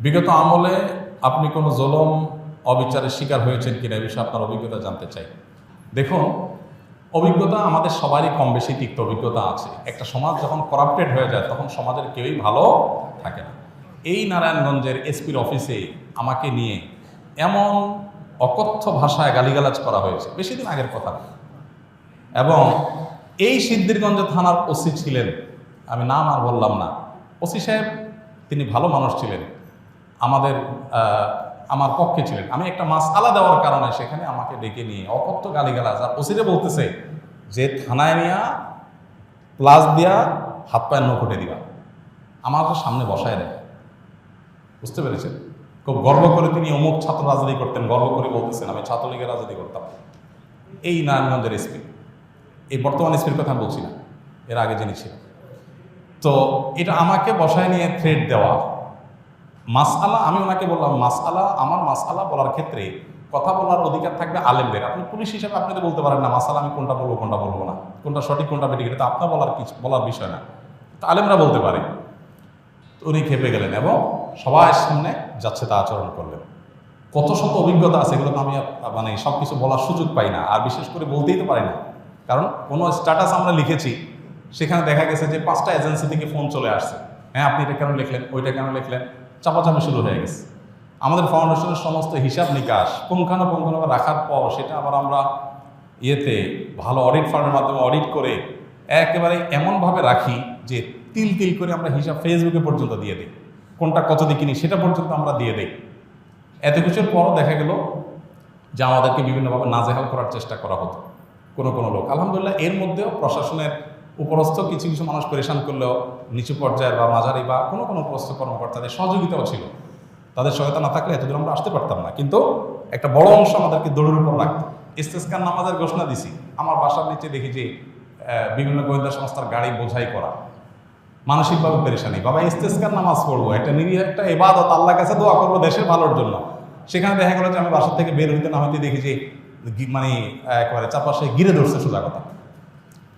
বিগত আমলে আপনি কোনো জলম, অবিচারের শিকার হয়েছেন কিনা এই বিষয়ে আপনার অভিজ্ঞতা জানতে চাই। দেখুন, অভিজ্ঞতা আমাদের সবারই কম বেশি তিক্ত অভিজ্ঞতা আছে। একটা সমাজ যখন করাপ্টেড হয়ে যায়, তখন সমাজের কেউই ভালো থাকে না। এই নারায়ণগঞ্জের এসপির অফিসে আমাকে নিয়ে এমন অকথ্য ভাষায় গালিগালাজ করা হয়েছে বেশি দিন আগের কথা। এবং এই সিদ্ধিরগঞ্জ থানার ওসি ছিলেন। আমি নাম আর বললাম না। ওসি সাহেব, তিনি ভালো মানুষ ছিলেন। আমাদের আমার পক্ষে ছিলেন। আমি একটা মাস আলা দেওয়ার কারণে সেখানে আমাকে ডেকে নিয়ে অকথ্য গালিগালাজ আর ওসিরে বলতেছে যে, থানায় নিয়া প্লাস দিয়া, হাত পায়ের নৌকটে দিবা। আমার তো সামনে বসায় দেয় বুঝতে পেরেছেন? খুব গর্ব করে তিনি অমুক ছাত্র রাজনীতি করতেন, গর্ব করে বলতেছেন, আমি ছাত্রলীগের রাজনীতি করতাম। এই নারায়ণগঞ্জের এসপি এই বর্তমান এসপির কথা বলছি না, এর আগে ছিল তো এটা আমাকে বসায় নিয়ে থ্রেড দেওয়া মাসআলা, আমি ওনাকে বললাম, মাসআলা, আমার মাসআলা বলার ক্ষেত্রে কথা বলার অধিকার থাকবে আলেমদের। আপনি পুলিশ হিসাবে আপনি তো বলতে পারেন, না মাসালা আমি কোনটা বলব কোনটা বলব না। কোনটা সঠিক, কোনটা বেঠিক, এটা তো আপনার বলার কিছু, বলার বিষয় না। তো আলেমরা বলতে পারে। তো উনি খেপে গেলেন এবং সবার সামনে যাচ্ছে তা আচরণ করলেন। কত শত অভিজ্ঞতা আছে, এগুলো আমি মানে সব কিছু বলার সুযোগ পাই না, আর বিশেষ করে বলতেই তো পারি না। কারণ কোনো স্ট্যাটাস আমরা লিখেছি, সেখানে দেখা গেছে যে পাঁচটা এজেন্সি থেকে ফোন চলে আসছে। হ্যাঁ আপনি এটা কেন লিখলেন, ওইটা কেন লিখলেন? চাপাচাপি শুরু হয়ে গেছে। আমাদের ফাউন্ডেশনের সমস্ত হিসাব নিকাশ পুঙ্খানুপুঙ্খানুভাবে রাখার পর সেটা আবার আমরা ইয়েতে ভালো অডিট ফার্মের মাধ্যমে অডিট করে একেবারে এমনভাবে রাখি যে তিল তিল করে আমরা হিসাব ফেসবুকে পর্যন্ত দিয়ে দিই। কোনটা কত দিয়ে কিনি সেটা পর্যন্ত আমরা দিয়ে দিই। এত কিছুর পরও দেখা গেল যে আমাদেরকে বিভিন্নভাবে নাজেহাল করার চেষ্টা করা হতো। কোনো কোনো লোক। আলহামদুলিল্লাহ এর মধ্যেও প্রশাসনের উপরস্থ কিছু কিছু মানুষ পরেশান করলেও নিচু পর্যায়ের বা মাঝারি বা কোনো কোনো উপরস্থ কর্মকর্তাদের সহযোগিতাও ছিল। তাদের সহায়তা না থাকলে এতদূর আমরা আসতে পারতাম না। কিন্তু একটা বড় অংশ আমাদেরকে দৌড়ের উপর রাখতো। ইস্তেস্কার নামাজের ঘোষণা দিছি। আমার বাসার নিচে দেখি যে বিভিন্ন গোয়েন্দা সংস্থার গাড়ি বোঝাই করা। মানসিকভাবে পেরেশানি। বাবা, ইস্তেস্কার নামাজ পড়ব। একটা নিরীহ, একটা এবাদত আল্লাহ কাছে দোয়া করব দেশের ভালোর জন্য। সেখানে দেখা গেলো যে আমি বাসার থেকে বের হইতে না হইতে দেখি যে মানে একেবারে চাপাশে গিরে ধরছে সোজা কথা।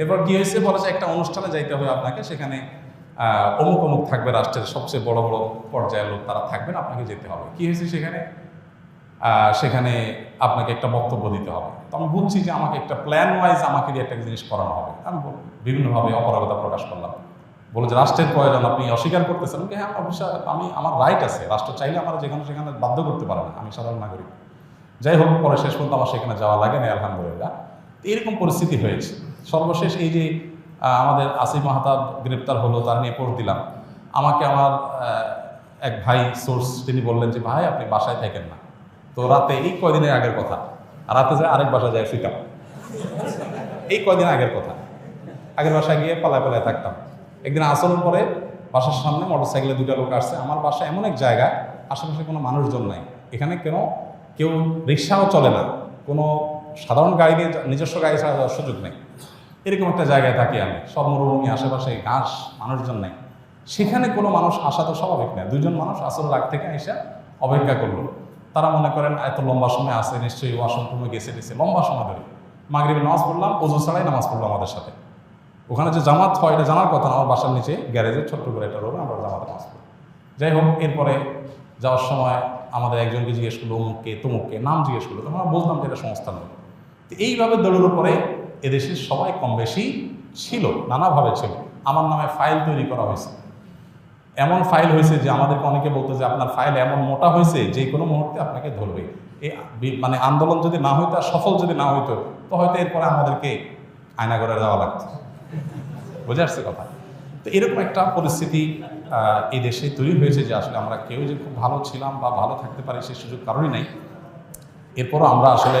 এরপর কি হয়েছে বলে যে একটা অনুষ্ঠানে যাইতে হবে আপনাকে সেখানে অমুক অমুক থাকবে রাষ্ট্রের সবচেয়ে বড় বড় পর্যায়ের লোক তারা থাকবেন আপনাকে যেতে হবে। কি হয়েছে সেখানে? সেখানে আপনাকে একটা বক্তব্য দিতে হবে। তো আমি বুঝছি যে আমাকে একটা প্ল্যান ওয়াইজ আমাকে দিয়ে একটা জিনিস করানো হবে। আমি বিভিন্নভাবে অপরাগতা প্রকাশ করলাম। বলে যে রাষ্ট্রের প্রয়োজন আপনি অস্বীকার করতেছেন। বলি, হ্যাঁ অবশ্যই আমি আমার রাইট আছে। রাষ্ট্র চাইলে আমার যেখানে সেখানে বাধ্য করতে পারে না। আমি সাধারণ নাগরিক। যাই হোক পরে শেষ পর্যন্ত আমার সেখানে যাওয়া লাগে না আলহামদুলিল্লাহ। এরকম পরিস্থিতি হয়েছে। সর্বশেষ এই যে আমাদের আসিফ মাহাতাব গ্রেপ্তার হলো, তার নিয়ে পোস্ট দিলাম। আমাকে আমার এক ভাই সোর্স তিনি বললেন যে, ভাই, আপনি বাসায় থাকেন না। তো রাতে, এই কয়দিনের আগের কথা। রাতে যায় আরেক বাসায় যায় শুইতাম। এই কয়দিন আগের কথা। আগের বাসায় গিয়ে পালায় পালায় থাকতাম। একদিন আসল পরে বাসার সামনে মোটরসাইকেলে দুটো লোক আসছে। আমার বাসা এমন এক জায়গা, আশেপাশে কোনো মানুষজন নাই। এখানে কেন? কেউ রিক্সাও চলে না। কোনো সাধারণ গাড়ি নিজস্ব গাড়ি ছাড়া যাওয়ার সুযোগ নেই। এরকম একটা জায়গায় থাকি আমি। সব মরুভূমি, আশেপাশে ঘাস, মানুষজন নেই। সেখানে কোনো মানুষ আসা তো স্বাভাবিক না। দুজন মানুষ আসল লাগ থেকে এসে অপেক্ষা করল। তারা মনে করেন, এত লম্বা সময় আসে নিশ্চয়ই ওয়াশরুম রুমে গেছে গেছে। লম্বা সময় ধরে। মাগরিবে নামাজ পড়লাম ওজু ছাড়াই নামাজ পড়ল আমাদের সাথে। ওখানে যে জামাত হয়, এটা জানার কথা আমার বাসার নিচে গ্যারেজে ছোট্ট করে একটা রোড, আমরা জামাতে নামাজ পড়ি। যাই হোক, এরপরে যাওয়ার সময় আমাদের একজনকে জিজ্ঞেস করল, অমুককে, তমুককে? নাম জিজ্ঞেস করল। তখন আমরা বুঝলাম যে এটা সংস্থার লোক এইভাবে দৌড়ের উপরে এদেশের সবাই কম বেশি ছিল, নানাভাবে ছিল। আমার নামে ফাইল তৈরি করা হয়েছে। এমন ফাইল হয়েছে যে আমাদেরকে অনেকে বলতো যে আপনার ফাইল এমন মোটা হয়েছে, যে কোনো মুহূর্তে আপনাকে ধরবে এই মানে আন্দোলন যদি না হইতো আর সফল যদি না হইতো, তো হয়তো এরপরে আমাদেরকে আয়নাগরে যাওয়া লাগতো। বুঝে আসছে কথা? তো এরকম একটা পরিস্থিতি এই দেশে তৈরি হয়েছে যে আসলে আমরা কেউ যে খুব ভালো ছিলাম বা ভালো থাকতে পারি সেই সুযোগ কারণই নাই। এরপরও আমরা আসলে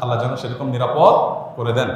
আল্লাহ যেন সেরকম নিরাপদ করে দেন।